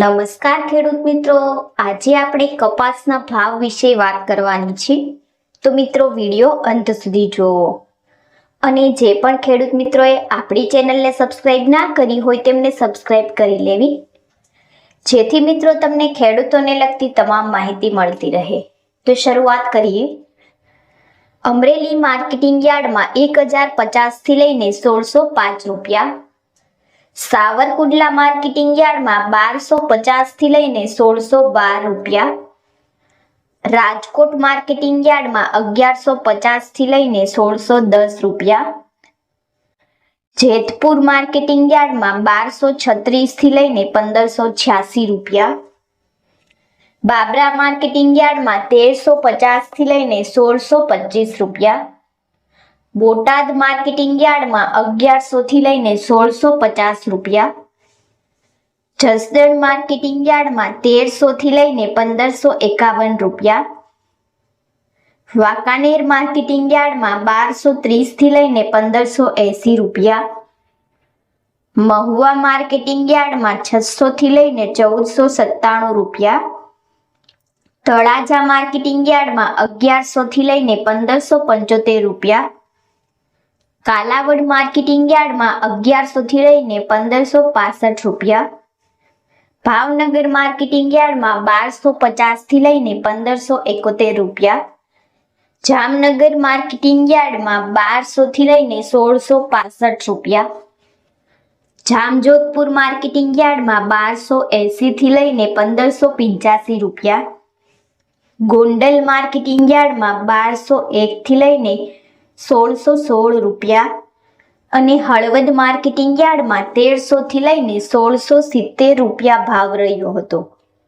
નમસ્કાર ખેડૂત મિત્રો. આજે આપણે કપાસના ભાવ વિશે વાત કરવાની છે. તો મિત્રો, વીડિયો અંત સુધી જુઓ. અને જે પણ ખેડૂત મિત્રોએ આપણી ચેનલને સબસ્ક્રાઇબ ના કરી હોય તેમને સબસ્ક્રાઇબ કરી લેવી. જેથી મિત્રો, તમને ખેડૂતોને લગતી તમામ માહિતી મળતી રહે. તો શરૂઆત કરીએ. અમરેલી માર્કેટિંગ યાર્ડમાં એક હજાર પચાસથી લઈને સોળસો પાંચ રૂપિયા સાવરકુંડલા માર્કેટિંગ યાર્ડમાં બારસો પચાસથી લઈને સોળસો બાર રૂપિયા. રાજકોટ માર્કેટિંગ યાર્ડમાં અગિયારસો પચાસથી લઈને સોળસો દસ રૂપિયા. જેતપુર માર્કેટિંગ યાર્ડમાં બારસો છત્રીસથી લઈને પંદરસો છ્યાસી રૂપિયા. બાબરા માર્કેટિંગ યાર્ડમાં તેરસો પચાસથી લઈને સોળસો પચીસ રૂપિયા. બોટાદ માર્કેટિંગ યાર્ડમાં અગિયારસો થી લઈને સોળસો પચાસ રૂપિયા. જસદણ માર્કેટિંગ યાર્ડમાં તેરસો થી લઈને પંદરસો એકાવન રૂપિયા. વાંકાનેર માર્કેટિંગ યાર્ડમાં બારસો ત્રીસથી લઈને પંદરસો એસી રૂપિયા. મહુવા માર્કેટિંગ યાર્ડમાં છસો થી લઈને ચૌદસો સત્તાણું રૂપિયા. તળાજા માર્કેટિંગ યાર્ડમાં અગિયારસો થી લઈને પંદરસો પંચોતેર રૂપિયા. કાલાવડ માર્કેટિંગ યાર્ડમાં અગિયારસો થી લઈને પંદરસો પાસઠ રૂપિયા. ભાવનગર માર્કેટિંગ યાર્ડમાં બારસો પચાસથી લઈને પંદરસો એકોતેર રૂપિયા. જામનગર માર્કેટિંગ યાર્ડમાં બારસો થી લઈને સોળસો પાસઠ રૂપિયા. જામજોધપુર માર્કેટિંગ યાર્ડમાં બારસો એસી થી લઈને પંદરસો પંચ્યાસી રૂપિયા. ગોંડલ માર્કેટિંગ યાર્ડમાં બારસો એક થી લઈને સોળસો સોળ રૂપિયા અને હળવદ માર્કેટિંગ યાર્ડમાં તેરસો થી લઈને સોળસો સિત્તેર રૂપિયા ભાવ રહ્યો હતો.